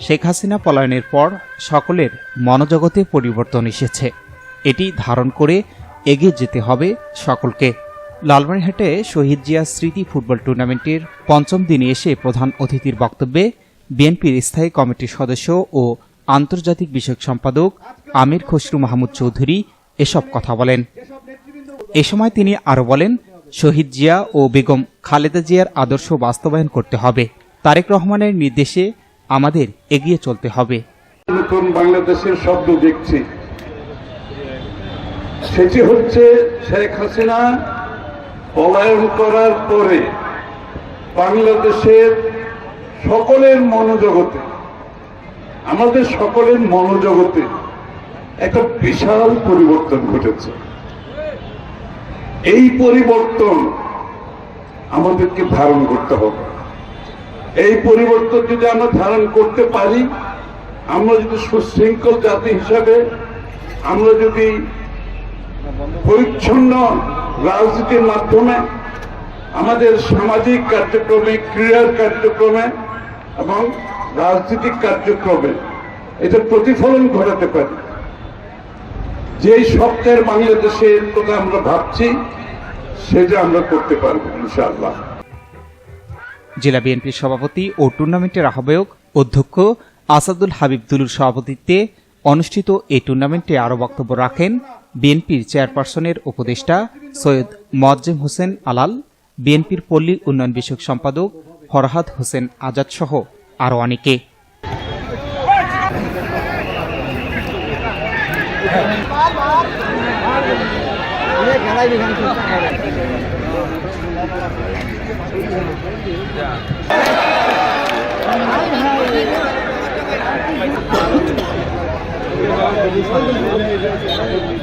শেখ হাসিনা পলায়নের পর সকলের মনোজগতে পরিবর্তন এসেছে। এটি ধারণ করে এগিয়ে যেতে হবে সকলকে। লালমনিরহাটে শহীদ জিয়া স্মৃতি ফুটবল টুর্নামেন্টের পঞ্চম দিনে এসে প্রধান অতিথির বক্তব্যে বিএনপির স্থায়ী কমিটির সদস্য ও আন্তর্জাতিক বিষয়ক সম্পাদক আমির খসরু মাহমুদ চৌধুরী এসব কথা বলেন। এ সময় তিনি আরও বলেন, শহীদ জিয়া ও বেগম খালেদা জিয়ার আদর্শ বাস্তবায়ন করতে হবে। তারেক রহমানের নির্দেশে আমাদের এগিয়ে চলতে হবে। নতুন বাংলাদেশের শব্দ দেখছি। সেটি হচ্ছে শেখ হাসিনা পলায়ন করার পরে বাংলাদেশের সকলের মনোজগতে, আমাদের সকলের মনোজগতে একটা বিশাল পরিবর্তন ঘটেছে। এই পরিবর্তন আমাদেরকে ধারণ করতে হবে। এই পরিবর্তন যদি আমরা ধারণ করতে পারি, আমরা যদি সুশৃঙ্খল জাতি হিসাবে, আমরা যদি পরিচ্ছন্ন রাজনীতির মাধ্যমে, আমাদের সামাজিক কার্যক্রমে, ক্রীড়ার কার্যক্রমে এবং রাজনৈতিক কার্যক্রমে এটা প্রতিফলন ঘটাতে পারি। যেই সপ্তাহের বাংলাদেশের কথা আমরা ভাবছি, সেটা আমরা করতে পারব, ইনশাআল্লাহ। জেলা বিএনপির সভাপতি ও টুর্নামেন্টের আহ্বায়ক অধ্যক্ষ আসাদুল হাবিব দুলুর সভাপতিত্বে অনুষ্ঠিত এই টুর্নামেন্টে আরও বক্তব্য রাখেন বিএনপির চেয়ারপারসনের উপদেষ্টা সৈয়দ মোয়াজ্জেম হোসেন আলাল, বিএনপির পল্লী উন্নয়ন বিষয়ক সম্পাদক ফরহাদ হোসেন আজাদ সহ আরও অনেকে। Thank you.